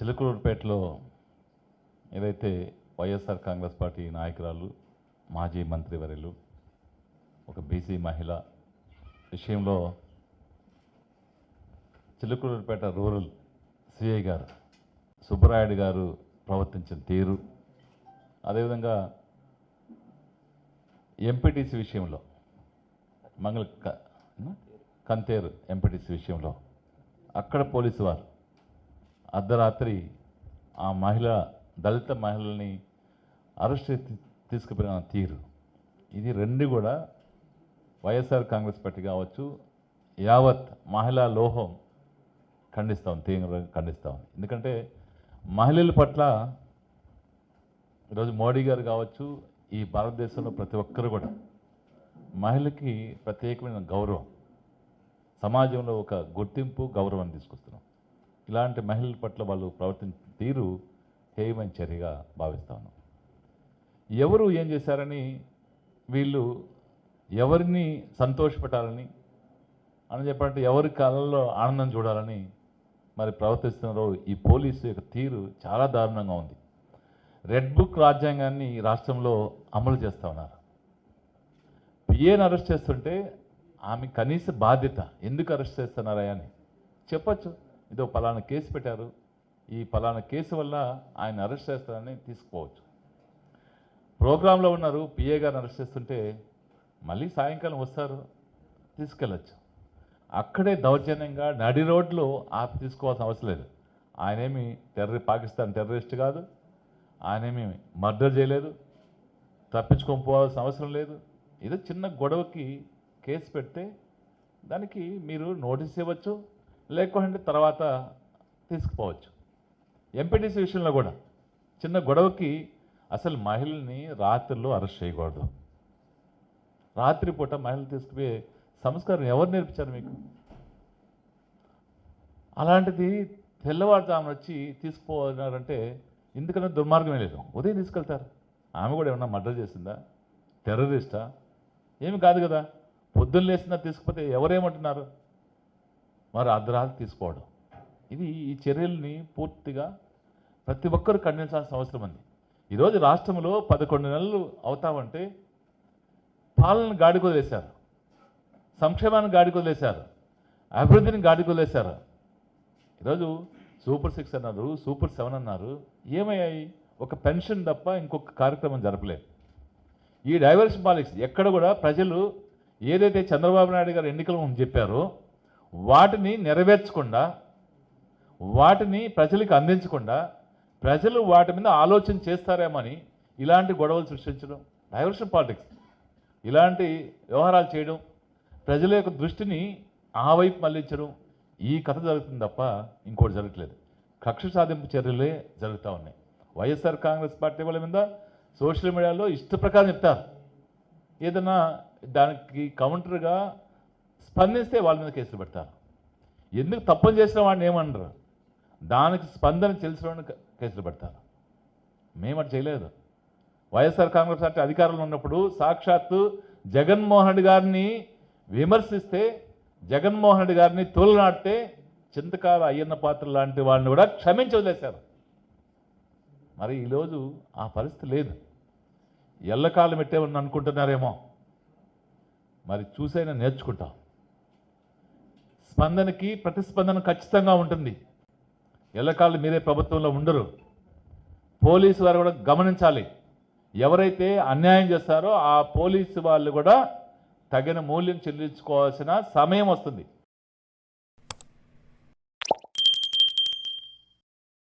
చిలకలూరుపేటలో ఏదైతే వైఎస్ఆర్ కాంగ్రెస్ పార్టీ నాయకురాలు మాజీ మంత్రివర్యులు ఒక బీసీ మహిళ విషయంలో చిలుకూరుపేట రూరల్ సిఐ గారు సుబ్బరాయుడు గారు ప్రవర్తించిన తీరు. అదేవిధంగా ఎంపీటీసీ విషయంలో మంగళ క- కంతేరు ఎంపీటీసీ విషయంలో అక్కడ పోలీసు వారు అర్ధరాత్రి ఆ మహిళ దళిత మహిళల్ని అరెస్ట్ చేసి తీసుకుపోయిన తీరు. ఇది రెండు కూడా వైఎస్ఆర్ కాంగ్రెస్ పార్టీ కావచ్చు యావత్ మహిళా లోహం ఖండిస్తాం తీవ్రంగా ఖండిస్తాం ఎందుకంటే మహిళల పట్ల ఈరోజు మోడీ గారు కావచ్చు ఈ భారతదేశంలో ప్రతి ఒక్కరు కూడా మహిళకి ప్రత్యేకమైన గౌరవం. సమాజంలో ఒక గుర్తింపు గౌరవాన్ని తీసుకొస్తున్నాం. ఇలాంటి మహిళల పట్ల వాళ్ళు ప్రవర్తించిన తీరు హేయమైన చర్యగా భావిస్తాను ఎవరు ఏం చేశారని వీళ్ళు ఎవరిని సంతోషపెట్టాలని అని చెప్పాలంటే ఎవరి కాలంలో ఆనందం చూడాలని మరి ప్రవర్తిస్తున్నారో ఈ పోలీసు యొక్క తీరు చాలా దారుణంగా ఉంది. రెడ్ బుక్ రాజ్యాంగాన్ని ఈ రాష్ట్రంలో అమలు చేస్తా ఉన్నారు. పిఏని అరెస్ట్ చేస్తుంటే ఆమె కనీస బాధ్యత ఎందుకు అరెస్ట్ చేస్తున్నారా అని చెప్పొచ్చు. ఏదో పలానా కేసు పెట్టారు. ఈ పలానా కేసు వల్ల ఆయన అరెస్ట్ చేస్తారని తీసుకోవచ్చు. ప్రోగ్రాంలో ఉన్నారు పిఏ గారిని అరెస్ట్ చేస్తుంటే మళ్ళీ సాయంకాలం వస్తారు తీసుకెళ్ళచ్చు. అక్కడే దౌర్జన్యంగా నడి రోడ్లో ఆపి తీసుకోవాల్సిన అవసరం లేదు. ఆయనేమి టెర్ర పాకిస్తాన్ టెర్రరిస్ట్ కాదు. ఆయనేమి మర్డర్ చేయలేదు. తప్పించుకొని పోవాల్సిన అవసరం లేదు. ఏదో చిన్న గొడవకి కేసు పెడితే దానికి మీరు నోటీస్ ఇవ్వచ్చు. లేకుంటే తర్వాత తీసుకుపోవచ్చు. ఎంపీటీసీ విషయంలో కూడా చిన్న గొడవకి అసలు మహిళల్ని రాత్రిలో అరెస్ట్ చేయకూడదు. రాత్రిపూట మహిళలు తీసుకుపోయే సంస్కారం ఎవరు నేర్పించారు మీకు? అలాంటిది తెల్లవారుజామున వచ్చి తీసుకుపోవాలంటే ఎందుకన్నా దుర్మార్గమే లేదు. ఉదయం తీసుకెళ్తారు. ఆమె కూడా ఏమన్నా మర్డర్ చేసిందా? టెర్రరిస్టా? ఏమి కాదు కదా. పొద్దున్న లేసినా తీసుకుపోతే ఎవరేమంటున్నారు? మరి అర్ధరాత్రి తీసుకోవడం. ఇది ఈ చర్యల్ని పూర్తిగా ప్రతి ఒక్కరు ఖండించాల్సిన అవసరం ఉంది. ఈరోజు రాష్ట్రంలో పదకొండు నెలలు అవుతామంటే పాలన గాడికొదిలేశారు సంక్షేమాన్ని గాడికొదిలేశారు అభివృద్ధిని గాడికొదిలేశారు ఈరోజు సూపర్ సిక్స్ అన్నారు సూపర్ సెవెన్ అన్నారు. ఏమయ్యాయి? ఒక పెన్షన్ తప్ప ఇంకొక కార్యక్రమం జరపలేదు. ఈ డైవర్షన్ పాలిక్స్ ఎక్కడ కూడా ప్రజలు ఏదైతే చంద్రబాబు నాయుడు గారు ఎన్నికల ముందు చెప్పారో వాటిని నెరవేర్చకుండా వాటిని ప్రజలకు అందించకుండా ప్రజలు వాటి మీద ఆలోచన చేస్తారేమని ఇలాంటి గొడవలు సృష్టించడం డైవర్షన్ పాలిటిక్స్ ఇలాంటి వ్యవహారాలు చేయడం ప్రజల యొక్క దృష్టిని ఆ వైపు మళ్ళించడం ఈ కథ జరుగుతుంది తప్ప ఇంకోటి జరగట్లేదు. కక్ష సాధింపు చర్యలే జరుగుతూ ఉన్నాయి. వైఎస్ఆర్ కాంగ్రెస్ పార్టీ వాళ్ళ మీద సోషల్ మీడియాలో ఇష్ట ప్రకారం చెప్తారు. ఏదైనా దానికి కౌంటర్గా స్పందిస్తే వాళ్ళ మీద కేసులు పెడతారు. ఎందుకు తప్పని చేసిన వాడిని ఏమనరు దానికి స్పందన తెలిసిన వాడిని కేసులు పెడతారు. మేము అటు చేయలేదు. వైఎస్ఆర్ కాంగ్రెస్ పార్టీ అధికారంలో ఉన్నప్పుడు సాక్షాత్తు జగన్మోహన్ రెడ్డి గారిని విమర్శిస్తే జగన్మోహన్ రెడ్డి గారిని తోలనాడితే చింతకాల అయ్యన్న పాత్ర లాంటి వాళ్ళని కూడా క్షమించవలేశారు మరి ఈరోజు ఆ పరిస్థితి లేదు. ఎల్లకాలం పెట్టేమని అనుకుంటున్నారేమో మరి చూసైనా నేర్చుకుంటాం. స్పందనకి ప్రతిస్పందన ఖచ్చితంగా ఉంటుంది. ఎల్లకాలం మీరే ప్రభుత్వంలో ఉండరు. పోలీసు వారు కూడా గమనించాలి. ఎవరైతే అన్యాయం చేస్తారో ఆ పోలీసు వాళ్ళు కూడా తగిన మూల్యం చెల్లించుకోవాల్సిన సమయం వస్తుంది.